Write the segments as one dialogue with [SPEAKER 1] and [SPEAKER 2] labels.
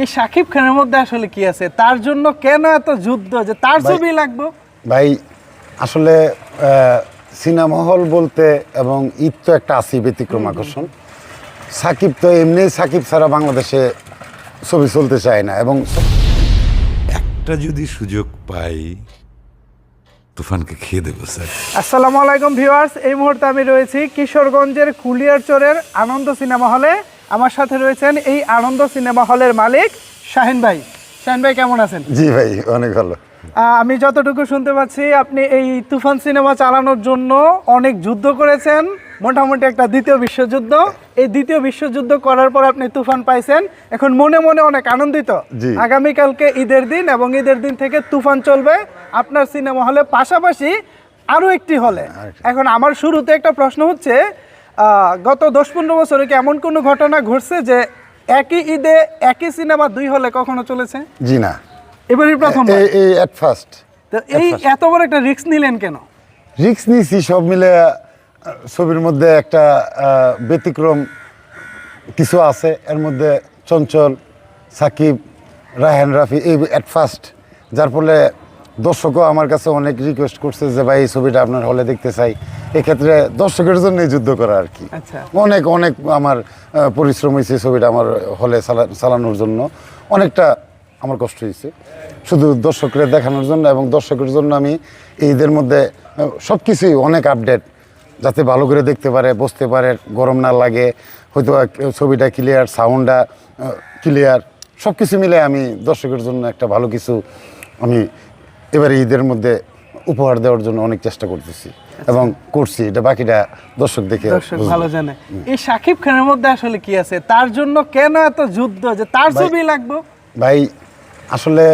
[SPEAKER 1] এই সাকিব খানের মধ্যে আসলে কি আছে? তার জন্য কেন এত যুদ্ধ? যে তার ছবি লাগবে?
[SPEAKER 2] ভাই আসলে সিনেমা হল বলতে এবং ঈদ তো একটা আসি ব্যতিক্রম আকর্ষণ। সাকিব তো এমনি সাকিব ছাড়া বাংলাদেশে ছবি চলতে চায় না এবং
[SPEAKER 3] একটা যদি সুযোগ পাই তুফানকে খেয়ে দেবো স্যার।
[SPEAKER 1] আসসালামু আলাইকুম ভিউয়ার্স এই মুহূর্তে আমি রয়েছি কিশোরগঞ্জের কুলিয়ারচরের আনন্দ সিনেমা হলে আমার সাথে রয়েছেন এই আনন্দ সিনেমা হলের মালিক শাহিন ভাই। শাহিন ভাই কেমন আছেন?
[SPEAKER 2] জি ভাই অনেক ভালো।
[SPEAKER 1] আমি যতটুকু শুনতে পাচ্ছি আপনি এই তুফান সিনেমা চালানোর জন্য অনেক যুদ্ধ করেছেন মোটামুটি একটা দ্বিতীয় বিশ্বযুদ্ধ। এই দ্বিতীয় বিশ্বযুদ্ধ করার পর আপনি তুফান পাইছেন। এখন মনে মনে অনেক আনন্দিত। আগামীকালকে ঈদের দিন এবং ঈদের দিন থেকে তুফান চলবে। আপনার সিনেমা হলে পাশাপাশি আরও একটি হলে। এখন আমার শুরুতে একটা প্রশ্ন হচ্ছে গত দশ পনেরো বছরে কি এমন কোনো ঘটনা ঘটছে যে একই ঈদে একই সিনেমা দুই হলে কখনো চলেছে?
[SPEAKER 2] জি না।
[SPEAKER 1] এবারই প্রথম
[SPEAKER 2] এই এট ফার্স্ট
[SPEAKER 1] তো এই এত বড় একটা রিস্ক নিলেন কেন?
[SPEAKER 2] রিক্স নিয়েছি সব মিলে ছবির মধ্যে একটা ব্যতিক্রম কিছু আছে। এর মধ্যে চঞ্চল সাকিব রাহেন রাফি এই অ্যাট ফার্স্ট যার ফলে দর্শকও আমার কাছে অনেক রিকোয়েস্ট করছে যে ভাই এই ছবিটা আপনার হলে দেখতে চাই। এক্ষেত্রে দর্শকের জন্য যুদ্ধ করা আর কি।
[SPEAKER 1] আচ্ছা।
[SPEAKER 2] অনেক অনেক আমার পরিশ্রম হয়েছে ছবিটা আমার হলে চালানোর জন্য। অনেকটা আমার কষ্ট হয়েছে। শুধু দর্শকরা দেখানোর জন্য এবং দর্শকের জন্য আমি ঈদের মধ্যে সব কিছুই অনেক আপডেট যাতে ভালো করে দেখতে পারে বসতে পারে গরম না লাগে হয়তো ছবিটা ক্লিয়ার সাউন্ডটা ক্লিয়ার সব কিছু মিলে আমি দর্শকের জন্য একটা ভালো কিছু আমি এবারে ঈদের মধ্যে উপহার দেওয়ার জন্য অনেক চেষ্টা করতেছি এবং করছি এটা বাকিটা দর্শক দেখে
[SPEAKER 1] দর্শক ভালো জানে। এই সাকিব খানের মধ্যে আসলে কি আছে? তার জন্য কেন এত যুদ্ধ? যে তার ছবি লাগবে?
[SPEAKER 2] ভাই আসলে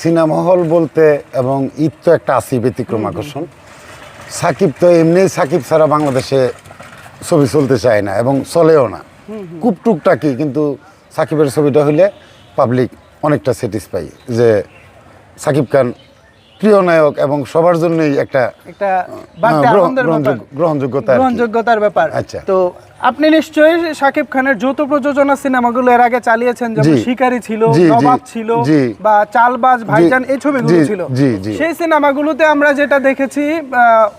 [SPEAKER 2] সিনেমা হল বলতে এবং ঈদ তো একটা আসি ব্যতিক্রম আকর্ষণ। সাকিব তো এমনি সাকিব ছাড়া বাংলাদেশে ছবি চলতে চায় না এবং চলেও না। খুব টুকটাকি কিন্তু সাকিবের ছবিটা হইলে পাবলিক অনেকটা স্যাটিসফাই যে সাকিব খান প্রিয় নায়ক এবং সবার জন্যই একটা
[SPEAKER 1] একটা
[SPEAKER 2] গ্রহণযোগ্যতা
[SPEAKER 1] গ্রহণযোগ্যতার ব্যাপার।
[SPEAKER 2] আচ্ছা।
[SPEAKER 1] তো আপনি নিশ্চয়ই সাকিব খানের যৌথ প্রযোজনা সিনেমাগুলো এর আগে চালিয়েছেন যেমন। শিকারী ছিল নবাব ছিল বা চালবাজ ভাইজান এই ছবিগুলো ছিল। সেই সিনেমাগুলোতে আমরা যেটা দেখেছি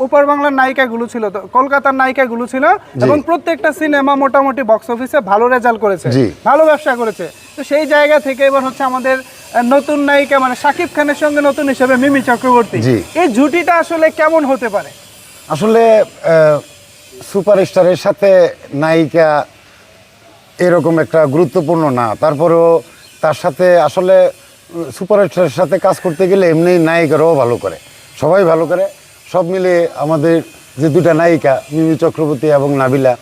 [SPEAKER 1] উপর বাংলার নায়িকাগুলো ছিল তো কলকাতার নায়িকাগুলো ছিল এবং প্রত্যেকটা সিনেমা মোটামুটি বক্স অফিসে ভালো রেজাল্ট করেছে ভালো ব্যবসা করেছে। তো সেই জায়গা থেকে এবার হচ্ছে আমাদের নতুন নায়িকা মানে সাকিব খানের সঙ্গে নতুন হিসেবে মিমি চক্রবর্তী। এই জুটিটা আসলে কেমন হতে পারে?
[SPEAKER 2] আসলে সুপারস্টারের সাথে নায়িকা এরকম একটা গুরুত্বপূর্ণ না। তারপরেও তার সাথে আসলে সুপারস্টারের সাথে কাজ করতে গেলে এমনি নায়িকারাও ভালো করে। সবাই ভালো করে। সব মিলে আমাদের যে দুটা নায়িকা, মিমি চক্রবর্তী এবং নাবিলা,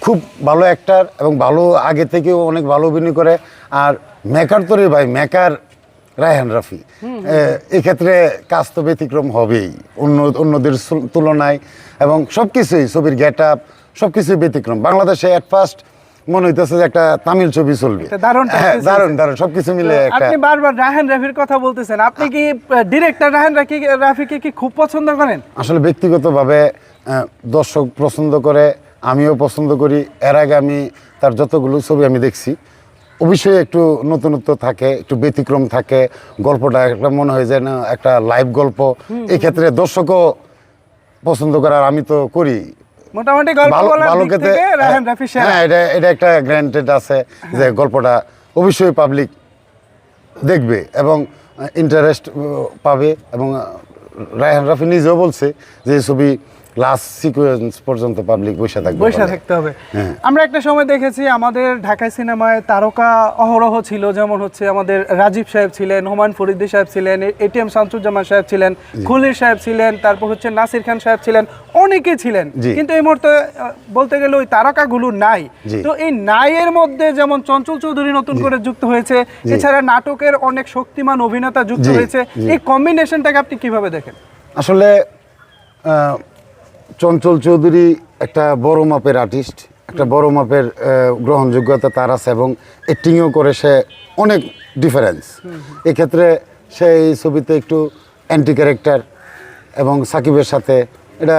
[SPEAKER 2] খুব ভালো অ্যাক্টার এবং ভালো, আগে থেকেও অনেক ভালো অভিনয় করে। আর মেকার তো ভাই, মেকার রায়হান রাফি। এক্ষেত্রে কাজ তো ব্যতিক্রম হবেই অন্য অন্যদের তুলনায়। এবং সব কিছুই ছবির গেট আপ সব কিছুই ব্যতিক্রম। বাংলাদেশে অ্যাট ফার্স্ট মনে হইতেছে যে একটা তামিল ছবি চলবে।
[SPEAKER 1] দারুণ
[SPEAKER 2] হ্যাঁ দারুণ দারুণ সব মিলে
[SPEAKER 1] আপনি বারবার রাহান রাফির কথা বলতেছেন। আপনি কি ডিরেক্টর রাহান রাফি রাফিকে কি খুব পছন্দ করেন?
[SPEAKER 2] আসলে ব্যক্তিগতভাবে দর্শক পছন্দ করে আমিও পছন্দ করি। এর আগে আমি তার যতগুলো ছবি আমি দেখছি অবশ্যই একটু নতুনত্ব থাকে একটু ব্যতিক্রম থাকে। গল্পটা একটা মনে হয় যে না একটা লাইভ গল্প। এই ক্ষেত্রে দর্শকও পছন্দ করার আমি তো করি।
[SPEAKER 1] মোটামুটি গল্প
[SPEAKER 2] ভালো
[SPEAKER 1] রাফি সেরা।
[SPEAKER 2] হ্যাঁ এটা এটা একটা গ্র্যান্টেড আছে যে গল্পটা অবশ্যই পাবলিক দেখবে এবং ইন্টারেস্ট পাবে এবং রায়হান রাফি নিজেও বলছে যে ছবি লাস্ট সিকুয়েন্স পর্যন্ত পাবলিক বসে থাকবে
[SPEAKER 1] বসে থাকতে হবে।
[SPEAKER 2] হ্যাঁ।
[SPEAKER 1] আমরা একটা সময় দেখেছি আমাদের ঢাকায় সিনেমায় তারকা অহরহ ছিল যেমন হচ্ছে আমাদের রাজীব সাহেব ছিলেন হুমায়ুন ফরিদি সাহেব ছিলেন এটিএম শামসুজ্জামান সাহেব ছিলেন খলিল সাহেব ছিলেন তারপর হচ্ছে নাসির খান সাহেব ছিলেন অনেকেই ছিলেন। কিন্তু এই মুহূর্তে বলতে গেলে ওই তারকাগুলো নাই। তো এই নাইয়ের মধ্যে যেমন চঞ্চল চৌধুরী নতুন করে যুক্ত হয়েছে এছাড়া নাটকের অনেক শক্তিমান অভিনেতা যুক্ত হয়েছে। এই কম্বিনেশনটাকে আপনি কীভাবে দেখেন?
[SPEAKER 2] আসলে চঞ্চল চৌধুরী একটা বড় মাপের আর্টিস্ট একটা বড় মাপের গ্রহণযোগ্যতা তার আছে এবং অ্যাক্টিংও করে সে অনেক ডিফারেন্স এক্ষেত্রে সে এই ছবিতে একটু অ্যান্টি ক্যারেক্টার এবং সাকিবের সাথে এটা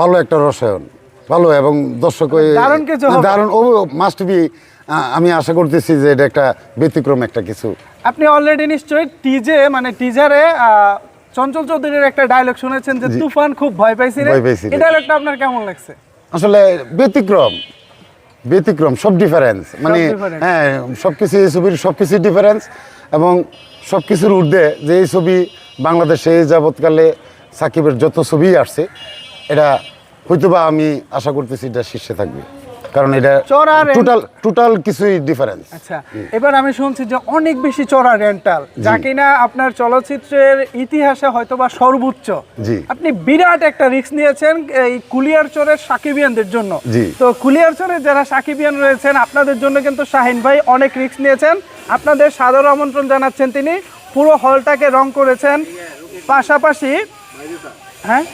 [SPEAKER 2] ভালো একটা রসায়ন ভালো এবং দর্শক
[SPEAKER 1] দারুণ।
[SPEAKER 2] ও মাস্ট বি আমি আশা করতেছি যে এটা একটা ব্যতিক্রম একটা কিছু
[SPEAKER 1] আপনি অলরেডি নিশ্চয়ই টিজে মানে টিজারে চঞ্চল চৌধুরীর একটা ডায়লগ শুনেছেন যে তুফান খুব ভয় পাইছি। এই ডায়লগটা আপনার কেমন লাগছে?
[SPEAKER 2] আসলে ব্যতিক্রম ব্যতিক্রম সব ডিফারেন্স মানে হ্যাঁ সব কিছু এই ছবির সব কিছু ডিফারেন্স এবং সব কিছুর ঊর্ধ্বে যে এই ছবি বাংলাদেশে এই যাবৎকালে সাকিবের যত ছবি আসছে এটা হয়তোবা আমি আশা করতেছি এটা শীর্ষে থাকবে। কারণ এটা
[SPEAKER 1] চড়া
[SPEAKER 2] টোটাল টোটাল কিছুই ডিফারেন্স
[SPEAKER 1] আচ্ছা এবার আমি শুনছি যে অনেক বেশি চড়া রেন্টাল যা কিনা আপনার চলচ্চিত্রের ইতিহাসে হয়তোবা সর্বোচ্চ।
[SPEAKER 2] জি।
[SPEAKER 1] আপনি বিরাট একটা রিস্ক নিয়েছেন এই কুলিয়ার চরের সাকিবিয়ানদের জন্য। তো কুলিয়ার চরের যারা সাকিবিয়ান রয়েছেন আপনাদের জন্য কিন্তু শাহিন ভাই অনেক রিস্ক নিয়েছেন। আপনাদের সাদর আমন্ত্রণ জানাচ্ছেন তিনি। পুরো হলটাকে রং করেছেন। পাশাপাশি হ্যাঁ?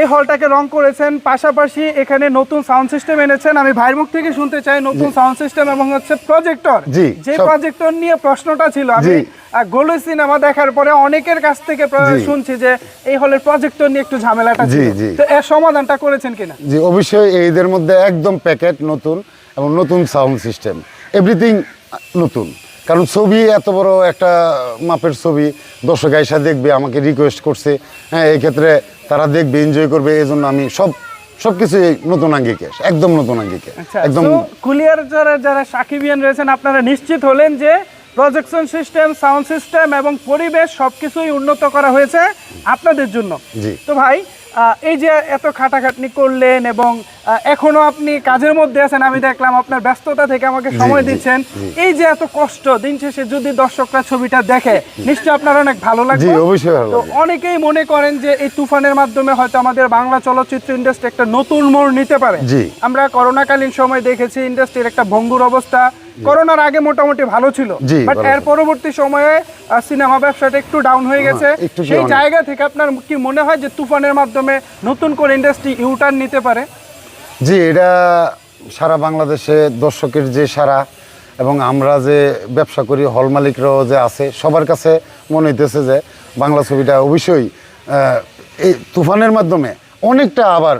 [SPEAKER 1] এই হলটাকে রং করেছেন পাশাপাশি এখানে নতুন সাউন্ড সিস্টেম এনেছেন। আমি ভাইয়ের মুখ থেকে শুনতে চাই নতুন সাউন্ড সিস্টেম এবং হচ্ছে প্রজেক্টর
[SPEAKER 2] জি,
[SPEAKER 1] যে প্রজেক্টর নিয়ে প্রশ্নটা ছিল আমি। গোলু সিনেমা দেখার পরে অনেকের কাছ থেকে শুনছি যে এই হলের প্রজেক্টর নিয়ে একটু ঝামেলাটা ছিল। তো এর সমাধানটা করেছেন কিনা?
[SPEAKER 2] জি অবশ্যই এইদের মধ্যে একদম প্যাকেট নতুন এবং নতুন সাউন্ড সিস্টেম এভরিথিং নতুন। কারণ ছবি এত বড় একটা মাপের ছবি দর্শক আইসা দেখবে আমাকে রিকোয়েস্ট করছে হ্যাঁ এই ক্ষেত্রে তারা দেখবে এনজয় করবে এই জন্য আমি সব সব কিছু নতুন আঙ্গিকে একদম নতুন আঙ্গিকে
[SPEAKER 1] আচ্ছা
[SPEAKER 2] একদম
[SPEAKER 1] কুলিয়ার যারা যারা সাকিবিয়ান রয়েছেন আপনারা নিশ্চিত হলেন যে প্রজেকশন সিস্টেম সাউন্ড সিস্টেম এবং পরিবেশ সবকিছুই উন্নত করা হয়েছে আপনাদের জন্য
[SPEAKER 2] জি।
[SPEAKER 1] তো ভাই এই যে এত খাটাখাটনি করলেন এবং এখনও আপনি কাজের মধ্যে আছেন আমি দেখলাম আপনার ব্যস্ততা থেকে আমাকে সময় দিচ্ছেন। এই যে এত কষ্ট দিন শেষে যদি দর্শকরা ছবিটা দেখে নিশ্চয়ই আপনার অনেক ভালো লাগবে।
[SPEAKER 2] ভালো
[SPEAKER 1] তো অনেকেই মনে করেন যে এই তুফানের মাধ্যমে হয়তো আমাদের বাংলা চলচ্চিত্র ইন্ডাস্ট্রি একটা নতুন মোড় নিতে পারে। আমরা করোনাকালীন সময় দেখেছি ইন্ডাস্ট্রির একটা ভঙ্গুর অবস্থা। করোনার আগে মোটামুটি ভালো ছিল। বাট এর পরবর্তী সময়ে সিনেমা ব্যবসাটা একটু ডাউন হয়ে গেছে।
[SPEAKER 2] হ্যাঁ,
[SPEAKER 1] সেই জায়গা থেকে আপনার কি মনে হয় যে তুফানের মাধ্যমে নতুন করে ইন্ডাস্ট্রি ইউটার্ন নিতে পারে?
[SPEAKER 2] জি, এটা সারা বাংলাদেশে দর্শকের যে সারা এবং আমরা যে ব্যবসা করি হল মালিকরাও যে আছে, সবার কাছে মনে হইতেছে যে বাংলা ছবিটা অবশ্যই এই তুফানের মাধ্যমে অনেকটা আবার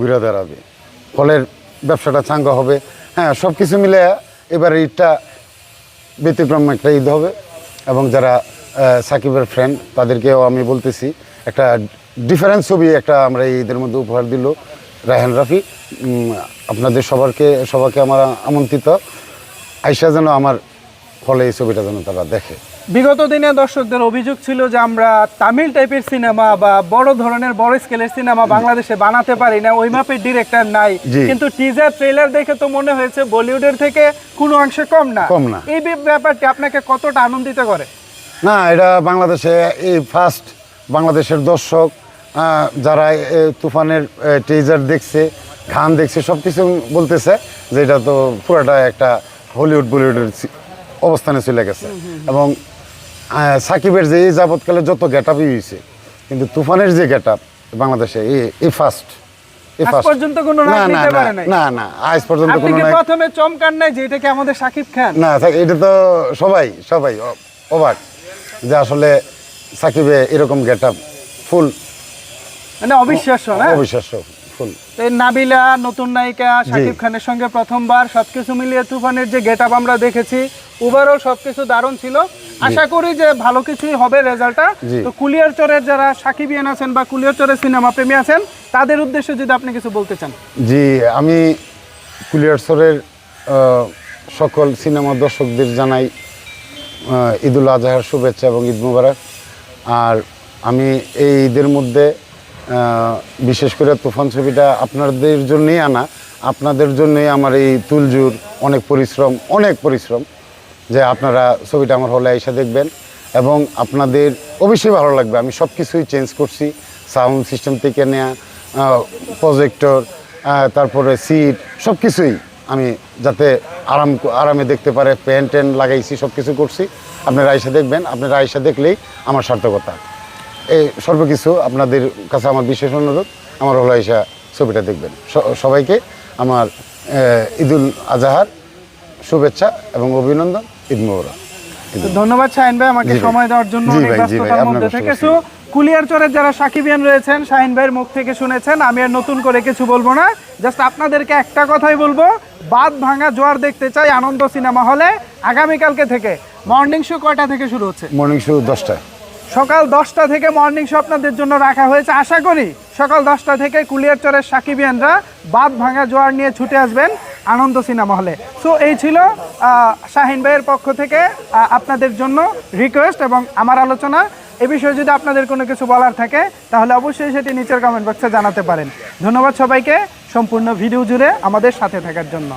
[SPEAKER 2] ঘুরে দাঁড়াবে। হলের ব্যবসাটা চাঙ্গা হবে। হ্যাঁ সব কিছু মিলে এবার ঈদটা ব্যতিক্রম একটা ঈদ হবে এবং যারা সাকিবের ফ্রেন্ড তাদেরকেও আমি বলতেছি, একটা ডিফারেন্স ছবি একটা আমরা ঈদের মধ্যে উপহার দিল রায়হান রাফি। আপনাদের সবারকে সবাইকে আমার আমন্ত্রিত। আইসা যেন আমার ফলে এই ছবিটা যেন তারা দেখে।
[SPEAKER 1] বিগত দিনে দর্শকদের অভিযোগ ছিল যে আমরা তামিল টাইপের সিনেমা বা বড় ধরনের বড় স্কেলের সিনেমা বাংলাদেশে বানাতে পারি না ওই মাপের ডিরেক্টর নাই। কিন্তু টিজার ট্রেলার দেখে তো মনে হয়েছে বলিউডের থেকে কোনো অংশে কম না।
[SPEAKER 2] কম না।
[SPEAKER 1] এই ব্যাপারটি আপনাকে কতটা আনন্দিত করে?
[SPEAKER 2] না এটা বাংলাদেশে এই ফার্স্ট বাংলাদেশের দর্শক যারা তুফানের টেজার দেখছে গান দেখছে সব কিছু বলতেছে যে এটা তো পুরোটা একটা হলিউড বলিউডের অবস্থানে চলে গেছে। এবং সাকিবের যে এই যাবৎকালে যত গেট আপই হয়েছে কিন্তু তুফানের যে গেট আপ বাংলাদেশে এই- ফার্স্ট
[SPEAKER 1] পর্যন্ত কোনো
[SPEAKER 2] না না না, আজ পর্যন্ত কোনো
[SPEAKER 1] প্রথমে চমকান নাই যে এটা কি আমাদের সাকিব খান?
[SPEAKER 2] না এটা তো সবাই সবাই অবাক যে আসলে সাকিবে এরকম গেট আপ ফুল
[SPEAKER 1] মানে অবিশ্বাস্য না
[SPEAKER 2] অবিশ্বাস্য ফুল।
[SPEAKER 1] নাবিলা নতুন নায়িকা শাকিব খানের সঙ্গে প্রথমবার সবকিছু মিলিয়ে তুফানের যে গেট আপ আমরা দেখেছি ওভারঅল সবকিছু দারুণ ছিল। আশা করি যে ভালো কিছুই হবে রেজাল্টটা। তো কুলিয়ার চরের যারা সাকিবিয়ান আছেন বা কুলিয়ার চরের সিনেমা প্রেমী আছেন তাদের উদ্দেশ্যে যদি আপনি কিছু বলতে চান।
[SPEAKER 2] জি আমি কুলিয়ারসরের আহ, সকল সিনেমা দর্শকদের জানাই ঈদুল আজহার শুভেচ্ছা এবং ঈদ মুবারক। আর আমি এই ঈদের মধ্যে বিশেষ করে তুফান ছবিটা আপনাদের জন্যই আনা। আপনাদের জন্যই আমার এই তুলজুর অনেক পরিশ্রম অনেক পরিশ্রম যে আপনারা ছবিটা আমার হলে এসে দেখবেন। এবং আপনাদের অবশ্যই ভালো লাগবে। আমি সব কিছুই চেঞ্জ করছি। সাউন্ড সিস্টেম থেকে নেওয়া প্রজেক্টর তারপরে সিট সব কিছুই আমি যাতে আরাম আরামে দেখতে পারে প্যান ট্যান লাগাইছি সব কিছু করছি। আপনারা আইসা দেখবেন। আপনারা আইসা দেখলেই আমার সার্থকতা। এই সর্বকিছু আপনাদের কাছে আমার বিশেষ অনুরোধ। আমার হলো আইসা ছবিটা দেখবেন। সবাইকে আমার ঈদুল আজহার শুভেচ্ছা এবং অভিনন্দন ঈদ ঈদ
[SPEAKER 1] ধন্যবাদ শাহিন ভাই আমাকে সময় দেওয়ার জন্য কুলিয়ার চরের যারা সাকিবিয়ান রয়েছেন শাহিন ভাইয়ের মুখ থেকে শুনেছেন আমি আর নতুন করে কিছু বলব না। জাস্ট আপনাদেরকে একটা কথাই বলব বাদ ভাঙা জোয়ার দেখতে চাই আনন্দ সিনেমা হলে আগামীকালকে থেকে। মর্নিং শো কয়টা থেকে শুরু হচ্ছে?
[SPEAKER 2] মর্নিং শো দশটায়।
[SPEAKER 1] সকাল দশটা থেকে মর্নিং শো আপনাদের জন্য রাখা হয়েছে। আশা করি সকাল দশটা থেকে কুলিয়ারচরের সাকিবিয়ানরা বাদ ভাঙা জোয়ার নিয়ে ছুটে আসবেন আনন্দ সিনেমা হলে। সো এই ছিল শাহিন ভাইয়ের পক্ষ থেকে আপনাদের জন্য রিকোয়েস্ট এবং আমার আলোচনা। এ বিষয়ে যদি আপনাদের কোনো কিছু বলার থাকে, তাহলে অবশ্যই সেটি নিচের কমেন্ট বক্সে জানাতে পারেন। ধন্যবাদ সবাইকে, সম্পূর্ণ ভিডিও জুড়ে আমাদের সাথে থাকার জন্য।